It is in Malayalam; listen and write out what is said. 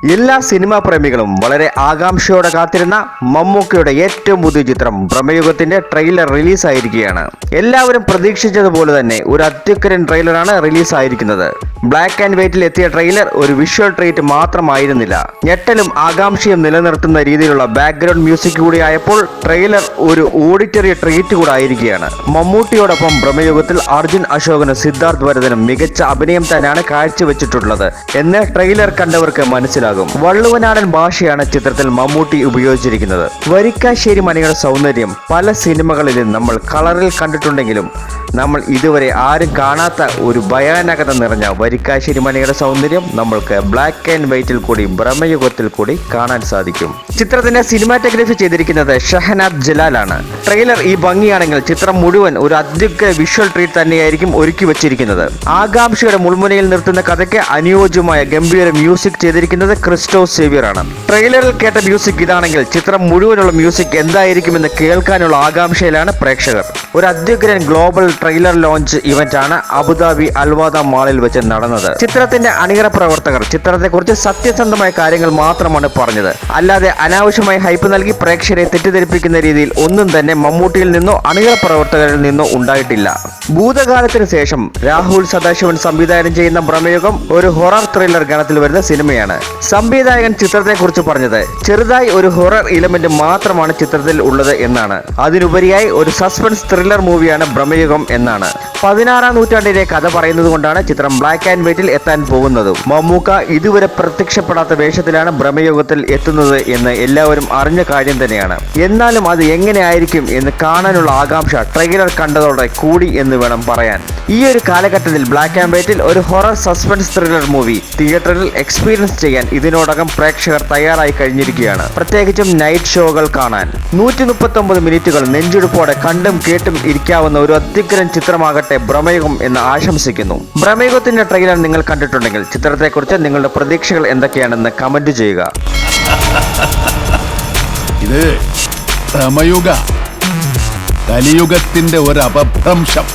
എല്ലാ സിനിമാ പ്രേമികളും വളരെ ആകാംക്ഷയോടെ കാത്തിരുന്ന മമ്മൂക്കയുടെ ഏറ്റവും പുതിയ ചിത്രം ബ്രഹ്മയുഗത്തിന്റെ ട്രെയിലർ റിലീസായിരിക്കുകയാണ് എല്ലാവരും പ്രതീക്ഷിച്ചതുപോലെ തന്നെ ഒരു അത്യുക്കരൻ ട്രെയിലറാണ് റിലീസായിരിക്കുന്നത് ബ്ലാക്ക് ആൻഡ് വൈറ്റിൽ എത്തിയ ട്രെയിലർ ഒരു വിഷ്വൽ ട്രീറ്റ് മാത്രമായിരുന്നില്ല. ഞെട്ടലും ആകാംക്ഷയും നിലനിർത്തുന്ന രീതിയിലുള്ള ബാക്ക്ഗ്രൗണ്ട് മ്യൂസിക് കൂടി ആയപ്പോൾ ട്രെയിലർ ഒരു ഓഡിറ്ററി ട്രീറ്റ് കൂടെ ആയിരിക്കുകയാണ് മമ്മൂട്ടിയോടൊപ്പം ഭ്രമയുഗത്തിൽ അർജുൻ അശോകനും സിദ്ധാർത്ഥ് ഭരതനും മികച്ച അഭിനയം തന്നെയാണ് കാഴ്ചവെച്ചിട്ടുള്ളത്. എന്ന് ട്രെയിലർ കണ്ടവർക്ക് മനസ്സിലാകും. വള്ളുവനാടൻ ഭാഷയാണ് ചിത്രത്തിൽ മമ്മൂട്ടി ഉപയോഗിച്ചിരിക്കുന്നത്. വരിക്കാശ്ശേരി മണിയുടെ സൗന്ദര്യം പല സിനിമകളിലും നമ്മൾ കളറിൽ കണ്ടിട്ടുണ്ടെങ്കിലും നമ്മൾ ഇതുവരെ ആരും കാണാത്ത ഒരു ഭയാനകത നിറഞ്ഞ വരിക്കാശ്ശേരി മലയുടെ സൗന്ദര്യം നമ്മൾക്ക് ബ്ലാക്ക് ആൻഡ് വൈറ്റിൽ കൂടി ഭ്രമയുഗത്തിൽ കൂടി കാണാൻ സാധിക്കും. ചിത്രത്തിന്റെ സിനിമാറ്റോഗ്രഫി ചെയ്തിരിക്കുന്നത് ഷഹനാദ് ജലാലാണ്. ട്രെയിലർ ഈ ഭംഗിയാണെങ്കിൽ ചിത്രം മുഴുവൻ ഒരു അത്യുഗ്ര വിഷ്വൽ ട്രീറ്റ് തന്നെയായിരിക്കും ഒരുക്കി വെച്ചിരിക്കുന്നത്. ആകാംക്ഷയുടെ മുൾമുനയിൽ നിർത്തുന്ന കഥയ്ക്ക് അനുയോജ്യമായ ഗംഭീര മ്യൂസിക് ചെയ്തിരിക്കുന്നത് ക്രിസ്റ്റോ സേവിയർ ആണ് ട്രെയിലറിൽ കേട്ട മ്യൂസിക് ഇതാണെങ്കിൽ ചിത്രം മുഴുവനുള്ള മ്യൂസിക് എന്തായിരിക്കുമെന്ന് കേൾക്കാനുള്ള ആകാംക്ഷയിലാണ് പ്രേക്ഷകർ. ഒരു അത്യുഗ്രൻ ഗ്ലോബൽ ട്രെയിലർ ലോഞ്ച് ഇവന്റ് ആണ് അബുദാബി അൽവാദ മാളിൽ വെച്ച് നടന്നത്. ചിത്രത്തിന്റെ അണിയറ പ്രവർത്തകർ ചിത്രത്തെക്കുറിച്ച് സത്യസന്ധമായ കാര്യങ്ങൾ മാത്രമാണ് പറഞ്ഞത്. അല്ലാതെ അനാവശ്യമായി ഹൈപ്പ് നൽകി പ്രേക്ഷകരെ തെറ്റിദ്ധരിപ്പിക്കുന്ന രീതിയിൽ ഒന്നും തന്നെ മമ്മൂട്ടിയിൽ നിന്നോ അണിയറ പ്രവർത്തകരിൽ നിന്നോ ഉണ്ടായിട്ടില്ല. ഭൂതകാലത്തിന് ശേഷം രാഹുൽ സദാശിവൻ സംവിധാനം ചെയ്യുന്ന ഭ്രമയുഗം ഒരു ഹൊറർ ത്രില്ലർ ഗണത്തിൽ വരുന്ന സിനിമയാണ്. സംവിധായകൻ ചിത്രത്തെക്കുറിച്ച് പറഞ്ഞത് ചെറുതായി ഒരു ഹൊറർ ഇലമെന്റ് മാത്രമാണ് ചിത്രത്തിൽ ഉള്ളത് എന്നാണ്. അതിനുപരിയായി ഒരു സസ്പെൻസ് ത്രില്ലർ മൂവിയാണ് ഭ്രമയുഗം എന്നാണ്. പതിനാറാം നൂറ്റാണ്ടിലെ കഥ പറയുന്നത് കൊണ്ടാണ് ചിത്രം ബ്ലാക്ക് ആൻഡ് വൈറ്റിൽ എത്താൻ പോകുന്നത്. മമ്മൂക്ക ഇതുവരെ പ്രത്യക്ഷപ്പെടാത്ത വേഷത്തിലാണ് ഭ്രമയുഗത്തിൽ എത്തുന്നത് എന്ന് എല്ലാവരും അറിഞ്ഞ കാര്യം തന്നെയാണ്. എന്നാലും അത് എങ്ങനെയായിരിക്കും എന്ന് കാണാനുള്ള ആകാംക്ഷ ട്രെയിലർ കണ്ടതോടെ കൂടി എന്ന് വേണം പറയാൻ. ഈ ഒരു കാലഘട്ടത്തിൽ ബ്ലാക്ക് ആൻഡ് വൈറ്റിൽ ഒരു ഹൊറർ സസ്പെൻസ് ത്രില്ലർ മൂവി തിയേറ്ററിൽ എക്സ്പീരിയൻസ് ചെയ്യാൻ ഇതിനോടകം പ്രേക്ഷകർ തയ്യാറായി കഴിഞ്ഞിരിക്കുകയാണ്. പ്രത്യേകിച്ചും നൈറ്റ് ഷോകൾ കാണാൻ. നൂറ്റി മുപ്പത്തൊമ്പത് മിനിറ്റുകൾ നെഞ്ചെടുപ്പോടെ കണ്ടും കേട്ടും ഇരിക്കാവുന്ന ഒരു അത്യുഗ്രൻ ചിത്രമാകട്ടെ ഭ്രമയുഗം എന്ന് ആശംസിക്കുന്നു. ഭ്രമയുഗത്തിന്റെ ട്രെയിലർ നിങ്ങൾ കണ്ടിട്ടുണ്ടെങ്കിൽ ചിത്രത്തെക്കുറിച്ച് നിങ്ങളുടെ പ്രതീക്ഷകൾ എന്തൊക്കെയാണെന്ന് കമന്റ് ചെയ്യുക. ഇത് ഭ്രമയുഗ കലിയുഗത്തിന്റെ ഒരു അപഭ്രംശം